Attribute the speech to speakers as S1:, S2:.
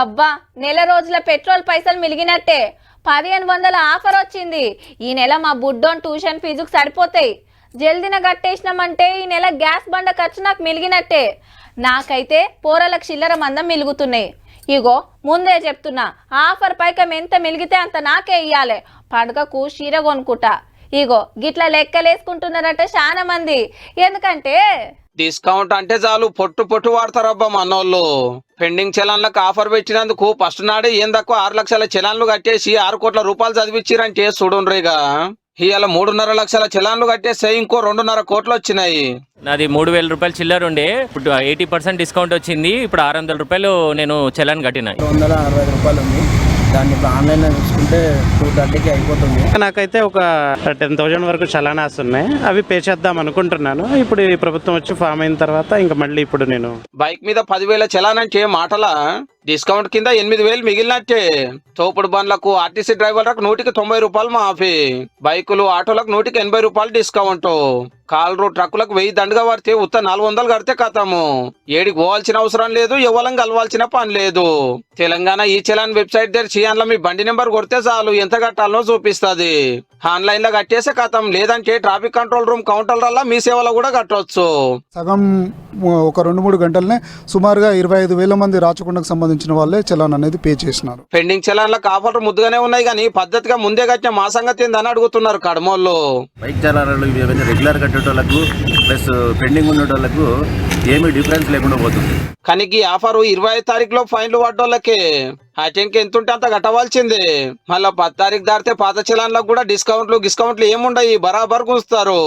S1: అబ్బా నెల రోజుల పెట్రోల్ పైసలు మిలిగినట్టే. పదిహేను వందల ఆఫర్ వచ్చింది. ఈ నెల మా బుడ్డోన్ ట్యూషన్ ఫీజుకు సరిపోతాయి. జల్దిన కట్టేసినామంటే ఈ నెల గ్యాస్ బండ ఖర్చు నాకు మిలిగినట్టే. నాకైతే పోరలకు చిల్లర మందం మిలుగుతున్నాయి. ఇగో ముందే చెప్తున్నా ఆఫర్ పైకం ఎంత మిలిగితే అంత నాకే ఇయ్యాలి. పండుగకు చీర కొనుక్కుంటా. ఇగో గిట్ల లెక్కలేసుకుంటున్నారట చాలా మంది. ఎందుకంటే
S2: డిస్కౌంట్ అంటే చాలు. పొట్టు పొట్టు వాడతారబ్బా మనోళ్ళు. పెండింగ్ చలాన్లకు ఆఫర్ పెట్టినందుకు ఫస్ట్ నాడే ఏం తక్కువ ఆరు లక్షల చలాన్లు కట్టేసి ఆరు కోట్ల రూపాయలు చదివిచ్చిరంటే చూడుండ్రిగా ఇవాళ మూడున్నర లక్షల చలాన్లు కట్టేస్తే ఇంకో రెండున్నర కోట్లు వచ్చినాయి.
S3: నాది మూడు వేల రూపాయలు చిల్లర ఉండే. ఇప్పుడు ఎయిటీ పర్సెంట్ డిస్కౌంట్ వచ్చింది. ఇప్పుడు ఆరు వందల రూపాయలు నేను చలాన్ కట్టిన.
S4: రెండు వందల అరవై రూపాయలు ఉంది. దాన్ని ఇప్పుడు ఆన్లైన్లో చూసుకుంటే టూ థర్టీకి అయిపోతుంది.
S5: నాకైతే ఒక టెన్ థౌజండ్ వరకు చలానాస్ ఉన్నాయి. అవి పే చేద్దాం అనుకుంటున్నాను. ఇప్పుడు ఈ ప్రభుత్వం వచ్చి ఫామ్ అయిన తర్వాత ఇంకా మళ్ళీ ఇప్పుడు నేను
S2: బైక్ మీద పదివేల చలాన్ అంటే మాటలా? డిస్కౌంట్ కింద ఎనిమిది వేలు మిగిలినట్టే. తోపుడు బండ్లకు ఆర్టీసీ డ్రైవర్లకు నూటికి తొంభై రూపాయలు మాఫీ. బైకులు ఆటోలకు నూటికి ఎనభై రూపాయలు డిస్కౌంట్. కాలరు ట్రక్కులకు వెయ్యి దండగా పడితే ఉత్త నాలుగు వందలు కడితే కథము ఏడికి పోవాల్సిన అవసరం లేదు ఎవరం కలవాల్సిన పని లేదు. తెలంగాణ ఈ చలాన్ వెబ్సైట్ తెరిచి అందులో మీ బండి నెంబర్ కొడితే చాలు. ఎంత కట్టాలనో చూపిస్తుంది. ఆన్లైన్లో కట్టేసే కథం. లేదంటే ట్రాఫిక్ కంట్రోల్ రూమ్ కౌంటర్ల మీ సేవలో కూడా కట్టొచ్చు.
S6: సగం ఒక రెండు మూడు గంటలనే సుమారుగా ఇరవై ఐదు వేల మంది రాచకొండకు సంబంధించిన వాళ్ళే చలాన్ అనేది పే చేసినారు.
S2: పెండింగ్ చలాన్లకు ఆఫర్లు ముద్దుగానే ఉన్నాయి కానీ పద్ధతిగా ముందే కట్టిన మా సంగతి ఏందని అడుగుతున్నారు కడమోళ్ళు.
S7: బైక్ చలానాలు రెగ్యులర్ కట్టేటోళ్ళకు ప్లస్ పెండింగ్ ఉండేటోళ్ళకు ఏమీ డిఫరెన్స్ లేకుండా పోతుంది.
S2: కానీ ఈ ఆఫర్ ఇరవై ఐదు తారీఖులో ఫైన్లు పడ్డోళ్ళకే. అటెంకి ఎంత ఉంటే అంత కట్టవలసిందే మళ్ళా పది తారీఖు దాటితే పాత చలాన్లకు కూడా డిస్కౌంట్లు డిస్కౌంట్లు ఏముండయి బరాబర్ గుంచుతారు